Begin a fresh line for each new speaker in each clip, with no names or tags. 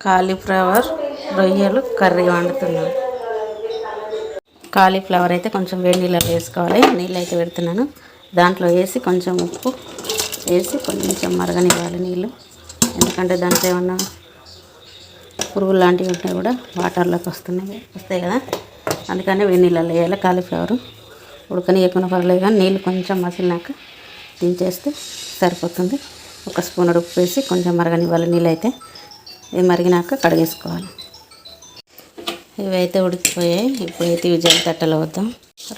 Cauliflower రొయ్యలు curry వండుతున్నాను. Cauliflower అయితే కొంచెం వేడి నీళ్ళలో వేసుకోవాలి. నీళ్ళు అయితే పెడుతున్నాను. దాంట్లో వేసి కొంచెం ఉప్పు వేసి కొంచెం మరగనివ్వాలి నీళ్ళు. ఎందుకంటే దాంట్లో ఏమన్నా పురుగులు లాంటివి ఉంటే కూడా వాటర్లోకి వస్తున్నాయి. వస్తాయి కదా? అందుకనే వేడి నీళ్ళలో వేయాలి కాలీఫ్లవర్. ఉడకనియకుండా పర్లేదు కానీ నీళ్ళు కొంచెం మసిలినాక దించేస్తే సరిపోతుంది. ఒక స్పూన్ ఉప్పు వేసి కొంచెం మరగనివ్వాలి నీళ్ళు ఇవి మరిగినాక కడిగేసుకోవాలి. ఇవైతే ఉడికిపోయాయి. ఇప్పుడైతే ఇవి జల్లి తట్టలో వద్దాం.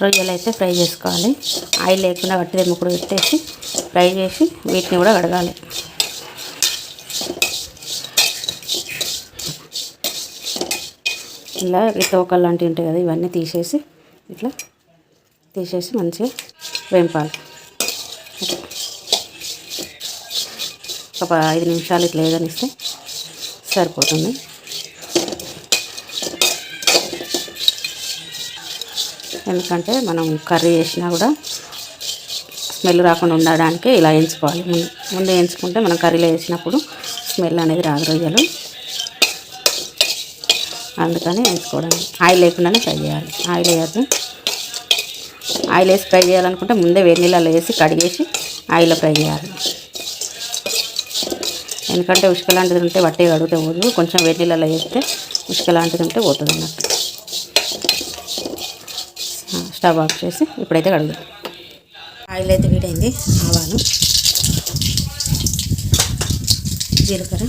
రొయ్యలు అయితే ఫ్రై చేసుకోవాలి. ఆయిల్ లేకుండా వట్టిదే ముక్కడు పెట్టేసి ఫ్రై చేసి వీటిని కూడా కడగాలి. ఇలా ఈ తోకలు లాంటివి ఉంటాయి కదా ఇవన్నీ తీసేసి ఇట్లా తీసేసి మంచిగా వేంపాలి. ఒక ఐదు నిమిషాలు ఇట్లా ఏదనిస్తే సరిపోతుంది. ఎందుకంటే మనం కర్రీ చేసినా కూడా స్మెల్ రాకుండా ఉండడానికి ఇలా వేయించుకోవాలి. ముందు ముందు వేయించుకుంటే మనం కర్రీలో వేసినప్పుడు స్మెల్ అనేది రాదు రొయ్యలు. అందుకని వేసుకోవడం ఆయిల్ లేకుండానే ఫ్రై చేయాలి. ఆయిల్ వేయద్దు. ఆయిల్ వేసి ఫ్రై చేయాలనుకుంటే ముందే వేడి నీళ్ళలో వేసి కడిగేసి ఆయిల్లో ఫ్రై చేయాలి. ఎందుకంటే ఉసుక లాంటిది ఉంటే వట్టే కడిగితే పోదు. కొంచెం వేడి నీళ్ళలో వేస్తే ఉసుక లాంటిది ఉంటే పోతుంది అన్నట్టు. స్టవ్ ఆఫ్ చేసి ఇప్పుడైతే కడుగుతాం ఆయిల్ అయితే వీడైంది ఆవాలు జీలకర్ర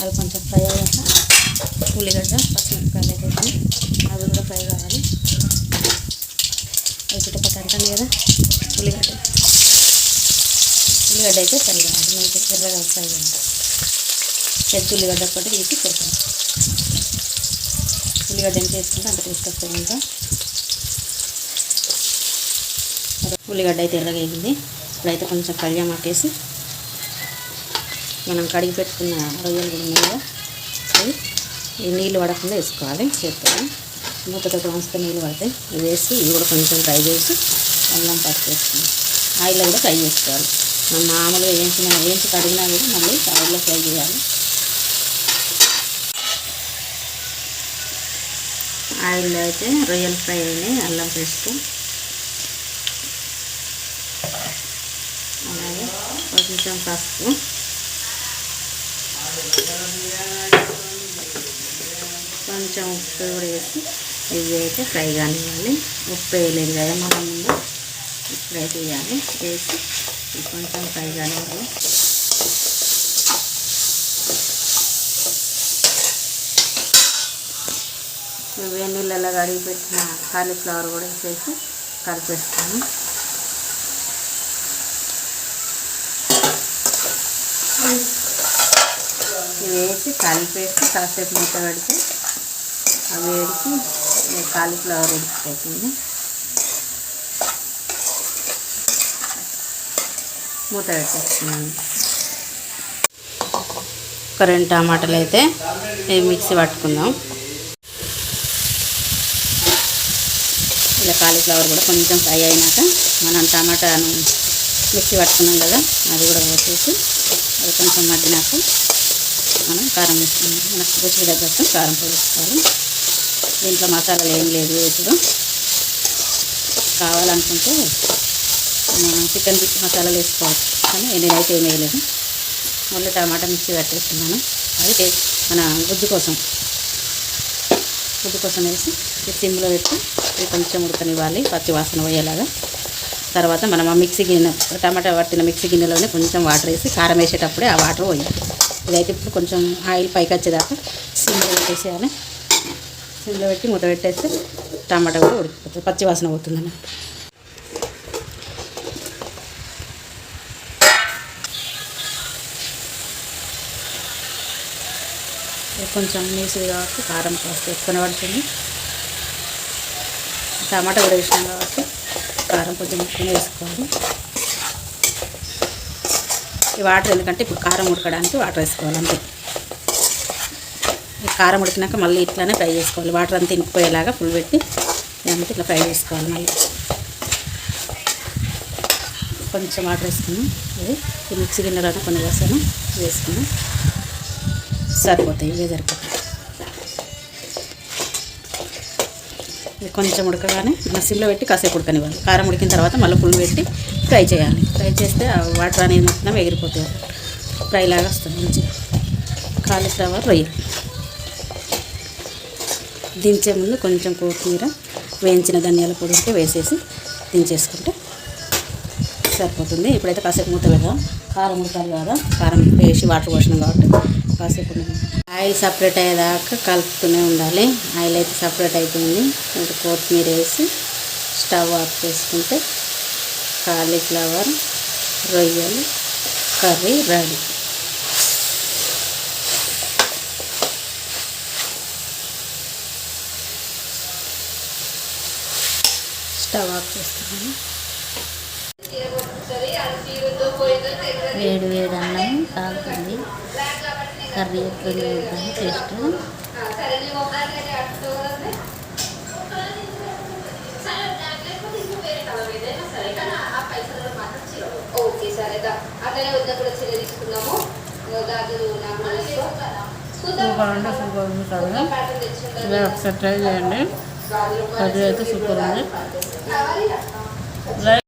అవి కొంచెం ఫ్రై అయ్యాక ఉల్లిగడ్డ పచ్చిమిరపకాయలు అయితే అవి కూడా ఫ్రై కావాలి. అవి చుట్టుపక్కల అంటాను కదా. ఉల్లిగడ్డ. ఉల్లిగడ్డ అయితే సరిగా మనకి మంచి ఎర్రగా వస్తాయి పెద్ద ఉల్లిగడ్డ ఒకటి తీసి పెడతాం ఉల్లిగడ్డ ఎంత వేసుకుంటే అంత టేస్ట్ వస్తుంది ఇంకా. ఉల్లిగడ్డ అయితే ఎర్రగా వేగింది ఇప్పుడైతే కొంచెం కళ్యామాకేసి మనం కడిగి పెట్టుకున్న రొయ్యలు కూడా మీద అవి నీళ్ళు పడకుండా వేసుకోవాలి. చేస్తాను మూతతో వంచితే నీళ్ళు పడతాయి. ఇవి వేసి ఇవి కూడా కొంచెం ఫ్రై చేసి అల్లం పట్టు వేసుకుని ఆయిల్లో కూడా ఫ్రై చేసుకోవాలి. మనం మామూలుగా వేయించిన వేయించి కడిగినా కూడా మళ్ళీ ఆయిల్లో ఫ్రై చేయాలి. ఆయిల్లో అయితే రొయ్యలు ఫ్రై అయినాయి అల్లం పేస్ట్. అలాగే కొంచెం పసుపు. కొంచెం ఉప్పు కూడా వేసి ఇవి అయితే ఫ్రై కానివ్వాలి. ఉప్పు వేయలేదు కదా మనం ముందు. ఫ్రై చేయాలి వేసి కొంచెం ఫ్రై అనేది వేడి నీళ్ళలో కడిగి పెట్టిన కాలీఫ్లవర్ కూడా వేసేసి కలిపేస్తాను. ఇవి వేసి కలిపేసి కాసేపు మూత పెడితే ఆ వేడికి కాలీఫ్లవర్ ఉడికిపోతుంది. మూత పెట్టేస్తున్నాను ఒక రెండు టమాటాలు అయితే మిక్సీ పట్టుకుందాం. ఇలా కాలీఫ్లవర్ కూడా కొంచెం ఫ్రై అయినాక మనం టమాటాను మిక్సీ పట్టుకున్నాం కదా అది కూడా పోసేసి అది కొంచెం మగ్గినాక మనం కారం వేసుకున్నాం మనకు రుచికి తగ్గట్టు కారం పోసుకోవాలి. దీంట్లో మసాలాలు ఏం లేదు ఇప్పుడు. కావాలనుకుంటే చికెన్ పిచ్చి మసాలాలు వేసుకోవచ్చు. కానీ నేనైతే ఏం వేయలేదు. మళ్ళీ టమాటా మిక్సీ కట్టేస్తున్నాను. అది మన గుజ్జు కోసం గుజ్జు కోసం వేసి సిమ్లో పెట్టి ఇది కొంచెం ఉడకనివ్వాలి పచ్చి వాసన పోయేలాగా. తర్వాత మనం ఆ మిక్సీ గిన్నె టమాటా పట్టిన మిక్సీ గిన్నెలోనే కొంచెం వాటర్ వేసి కారం వేసేటప్పుడే ఆ వాటర్ పోయాలి ఇదైతే ఇప్పుడు కొంచెం ఆయిల్ పైకి వచ్చేదాకా సిమ్లో పెట్టేసేయాలి. సిమ్లో పెట్టి మూత పెట్టేస్తే టమాటా కూడా ఉడికిపోతుంది పచ్చి వాసన పోతుందని కొంచెం నీసుది కాబట్టి కారం కాస్త ఎక్కువ పడుతుంది టమాటా కూడా వేసినాం కాబట్టి కారం కొంచెం ఎక్కువ వేసుకోవాలి. ఈ వాటర్ ఎందుకంటే ఇప్పుడు కారం ఉడకడానికి వాటర్ వేసుకోవాలి అంతే. ఈ కారం ఉడికినాక మళ్ళీ ఇట్లానే ఫ్రై చేసుకోవాలి. వాటర్ అంతా ఇంకిపోయేలాగా ఫుల్ పెట్టి దానికి ఇట్లా ఫ్రై చేసుకోవాలి మళ్ళీ. కొంచెం వాటర్ వేసుకున్నాం ఇది ఈ మిక్సీ గిన్నెలోనే కొన్ని వేసాను వేసుకున్నాం సరిపోతాయి ఇవే సరిపోతాయి కొంచెం ఉడకగానే మన సిమ్లో పెట్టి కాసేపు ఉడకనివ్వాలి. కారం ఉడికిన తర్వాత మళ్ళీ పుల్లు పెట్టి ఫ్రై చేయాలి. ఫ్రై చేస్తే ఆ వాటర్ అనేది మొత్తం ఎగిరిపోతుంది. ఫ్రై లాగా వస్తుంది మంచిగా. కాలీఫ్లవర్ రొయ్యలు దించే ముందు కొంచెం కొత్తిమీర వేయించిన ధనియాల పొడి ఉంటే వేసేసి దించేసుకుంటే సరిపోతుంది. ఇప్పుడైతే కాసేపు మూత పెడదాం. కారం ఉడకాలి కదా. కారం వేసి వాటర్ పోసినాం కాబట్టి కాసేపు ఆయిల్ సపరేట్ అయ్యేదాకా కలుపుతూనే ఉండాలి. ఆయిల్ అయితే సపరేట్ అయిపోయింది. ఇంకా కొత్తిమీర వేసి స్టవ్ ఆఫ్ చేసుకుంటే కాలీఫ్లవర్ రొయ్యలు కర్రీ రెడీ. స్టవ్ ఆఫ్ చేస్తున్నాను.
వేడి వేడి అన్నం కాలుతుంది కర్రీ చూద్దాం టేస్ట్
ఓకే సరే. అట్లనే వద్దప్పుడు చీర తీసుకున్నాము గాజులు నాకు.
సూపర్ అంటే సూపర్ ఉంది కదా. ఇలా ఒకసారి ట్రై చేయండి. కర్రీ అయితే సూపర్ ఉంది.